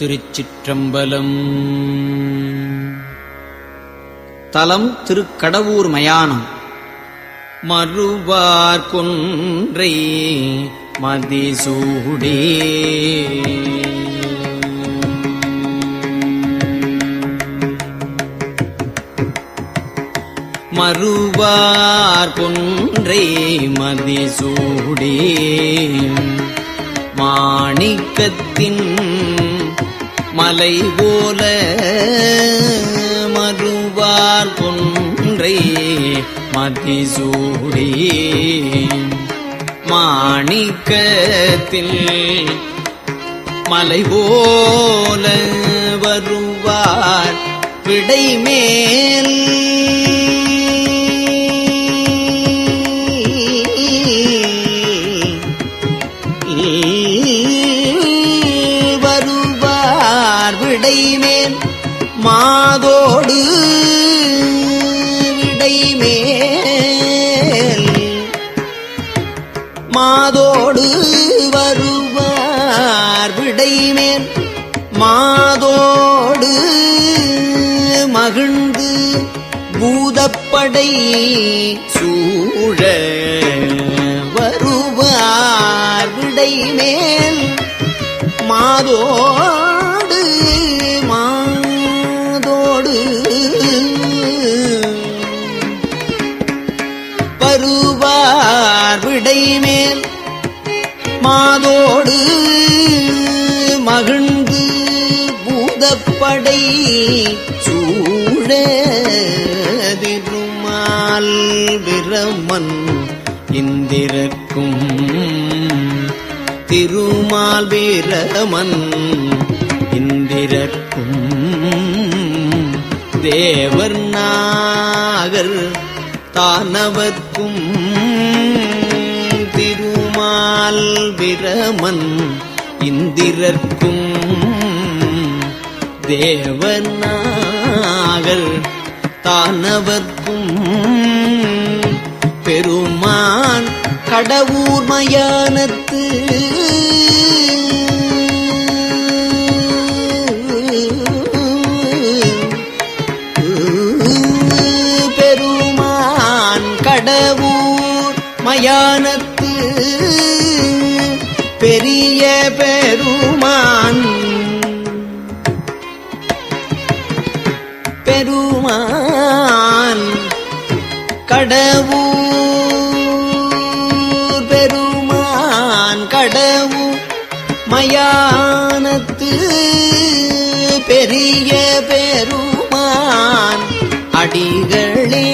திருச்சிற்றம்பலம். தலம் திருக்கடவூர் மயானம். மறுவார் கொன்றை மதிசூடே. மறுவார் கொன்றை மதிசூடே. மாணிக்கத்தின் மலை போல மறுவார் கொன்றை மதிசூடி மாணிக்கத்தில் மலை போல வருவார். விடை படை சூழ வருவார் விடை மேல் மாதோடு மாதோடு வருவார் விடை மேல் மாதோடு மகிழ்ந்து பூதப்படை பிரமன் இந்திரக்கும். திருமால் வீரமன் இந்திரக்கும். தேவர் நாகர் தானவர்க்கும். திருமால் பிரமன் இந்திரர்க்கும் தேவர் நாகர் தானவர்க்கும். பெருமான் கடவுர் மயானத்து. பெருமான் கடவுர் மயானத்து. பெரிய பெருமான். பெருமான் கடவுர் பெரிய பெருமான் அடிகளே.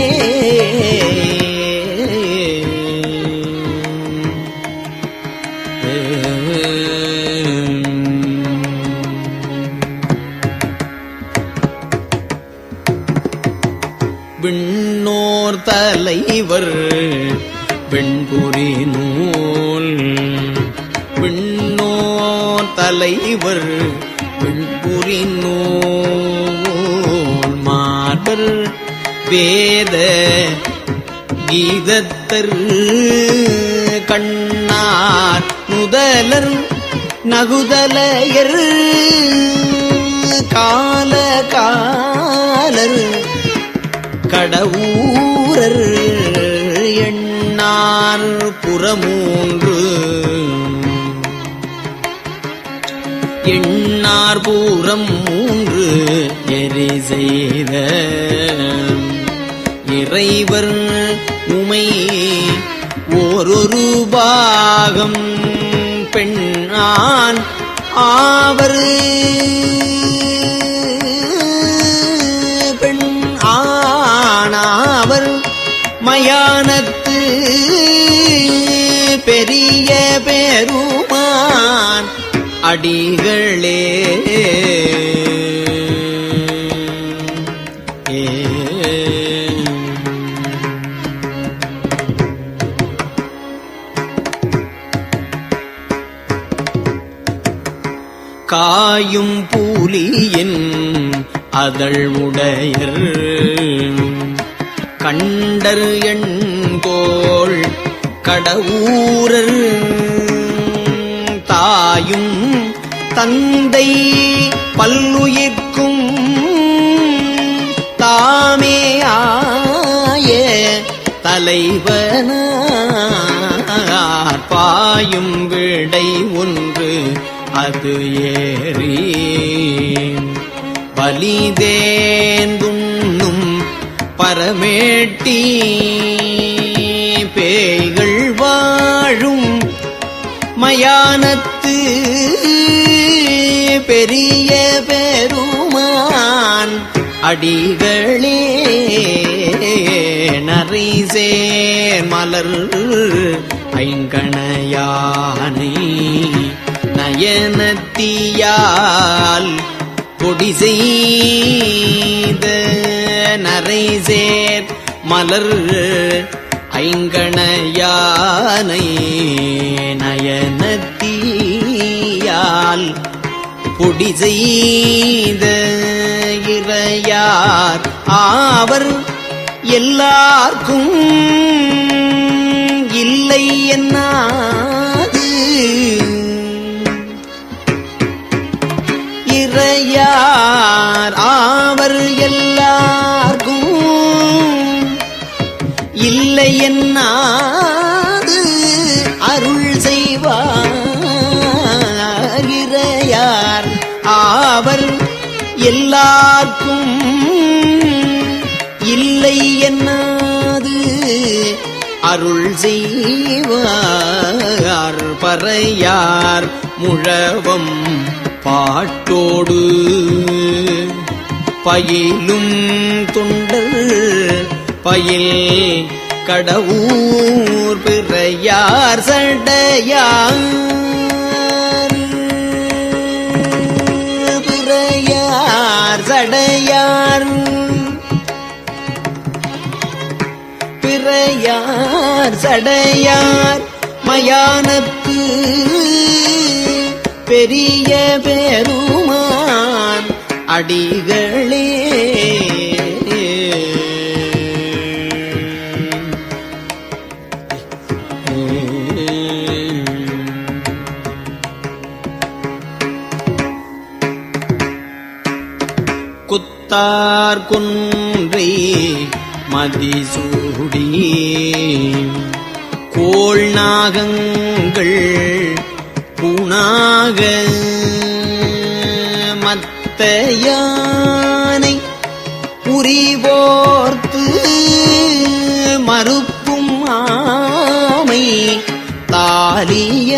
விண்ணோர் தலைவர் வெண்புரி நூல் விண்ணோர் தலைவர் வெண்புரி நூல் மார்பர் வேத கீதத்தர் கண்ணார் முதலர் நகுதலையர் கால காலர் கடவுரர் எண்ணார் புறமூன்று எண்ணார் பூரம் மூன்று எரி செய்த இறைவர் உமை ஓரொரு பாகம் பெண்ணான் ஆவர். பெண் ஆனாவர் மயானத்து பெரிய பெருமான். அடிகளே. காயும் பூலியின் அதழ் உடையர். கண்டர் எண்கோள் கடவுரர். தாயும் தந்தை பல்லுயிர்க்கும் தாமே ஆய தலைவனார். பாயும் விடை ஒன்று அது ஏறி பலிதேந்துண்ணும் பரமேட்டி பேய்கள் மயானத்து பெரிய பெருமான் அடிகளே நரிசேர் மலர் ஐங்கணையானை நயனத்தியால் கொடி செய்த நரைசேர் மலர் ஐங்கணையானை நயனத்தியால் பொடி செய்த இறையார் ஆவர் எல்லார்க்கும் இல்லை என்னாது? இறையார் ஆவர் எல்லார்க்கும் இல்லை என்னாது? எல்லார்க்கும் இல்லை என்னாது? அருள் செய்வார் பறையார் முழவம் பாட்டோடு. பயிலும் தொண்டர் பயில் கடவுர் பிறையார் சடையார். சடையார் மயானத்து பெரிய பெருமான் அடிகளே. குத்தார் குன்றி மதிசூ மதிசூடி கோள் நாகங்கள் புனாக மத்த யானை புரிவோர்த்து மறுப்பும் ஆமை தாலியார்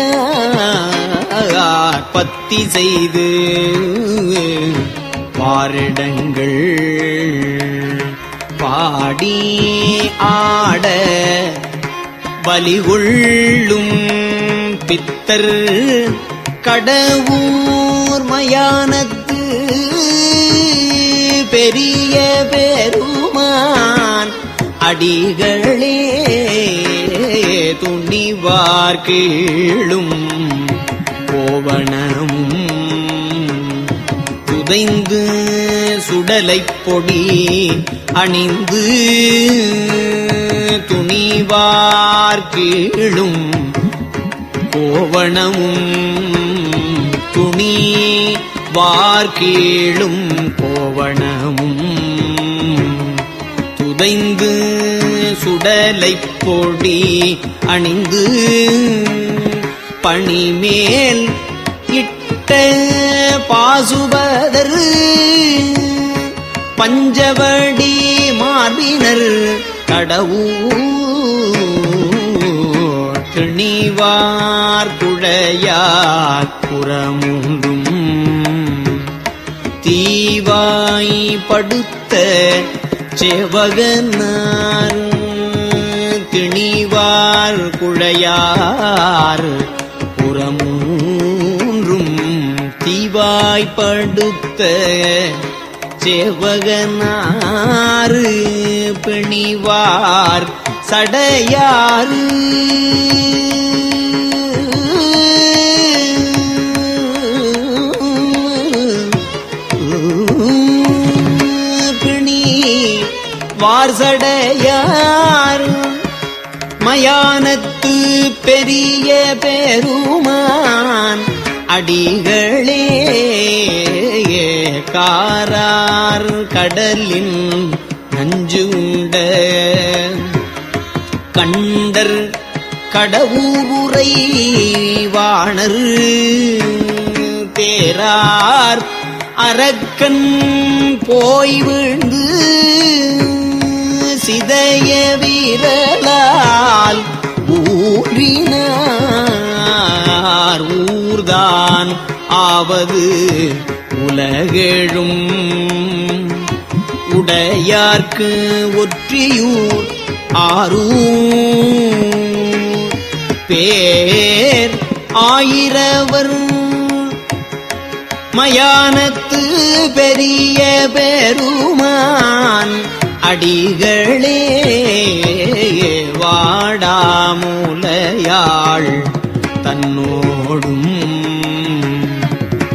பத்தி செய்து பாரிடங்கள் ஆடி ஆட வலி உள்ளும் பித்தர் கடவுர் மயானத்து பெரிய பெருமான் அடிகளே துணிவார் கீழும் கோவணமும் புதைந்து சுடலை பொடி அணிந்து துணிவார் கீழும் கோவணமும் துணி வார்கீழும் கோவணமும் துதைந்து சுடலை பொடி அணிந்து பணிமேல் இட்ட பாசுபதர் பஞ்சவடி மார்பினர் கடவுள் திணிவார் குழையார் புறமுண்டும். தீவாய் படுத்த செவகனார் திணிவார் குழையார் தீவாய் படுத்த செவகனாறு பிணிவார் சடையாறு. பிணி வார்சடையார் மயானத்து பெரிய பெருமான் அடிகளே காரார் கடலின் நஞ்சு உண்ட கண்டர் கடவுரை வாணர் தேரார் அரக்கன் போய் விழுந்து சிதைய வீரலால் ஊரின் ஊறினார் ஊர்தான் ஆவது உலகெழும். உடையார்க்கு ஒற்றியூர் ஆரூர். பேர் ஆயிரவர். மயானத்து பெரிய பெருமான் அடிகளே வாடாமூலையாள் தன்னோடும்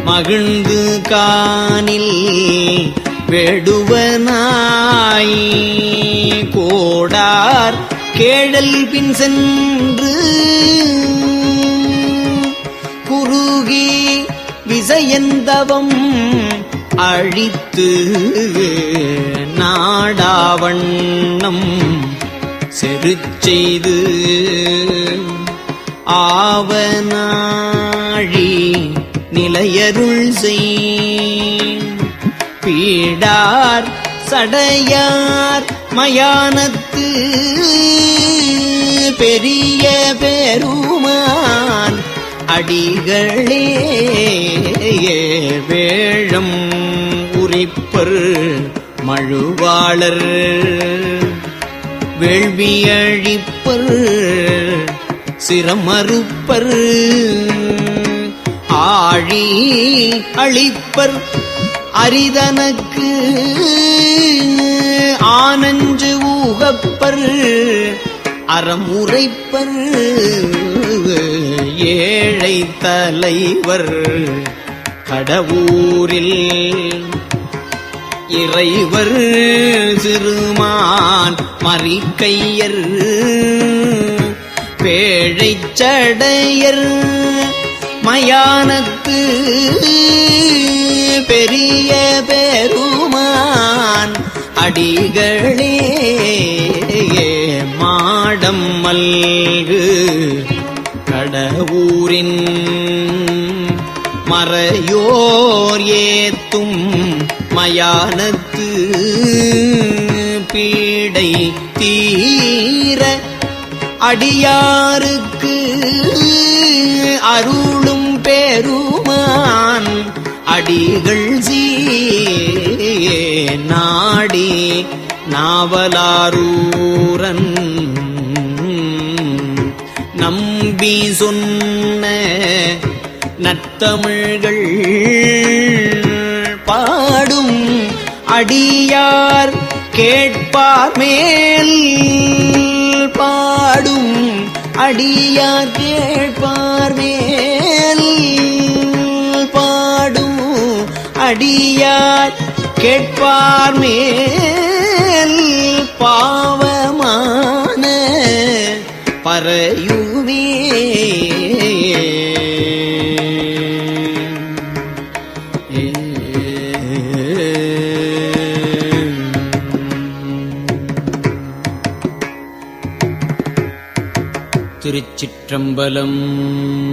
மகிழ்ந்து காணில் வெடுவனாய். கோடார் கேழல் பின் சென்று குறுகி விசயந்தவம் அழித்து நாடாவண்ணம் செருச்செய்து ஆவனாழி நிலையருள் செய். பீடார் சடையார் மயானத்து பெரிய பெருமான் அடிகளே வேழம் உரிப்பர் மழுவாளர். வேள்வியழிப்பர் சிரமறுப்பர். ஆழி அழிப்பர். அரிதனக்கு ஆனஞ்சு ஊகப்பர். அறமுறைப்பர். ஏழை தலைவர். கடவுரில் இறைவர். சிறுமான் மறிக்கையர். பேழைச் சடையர் மயானத்து பெரிய பெருமான் அடிகளே மாடம் மல்கு கடவுரின் மறையோர் ஏத்தும் மயானத்து பீடை தீர அடியாருக்கு அருளும் பெருமான். அடிகள் நாடி நாவலாரூரன். நம்பி சொன்ன நத்தமிழ்கள் பாடும் அடியார் கேட்பார் மேல். பாடும் அடியார் கேட்பார் மேல் பாடும் அடியார் கேட்பார் மேல் பாவமான பறையுமே त्र्यम्बलम्।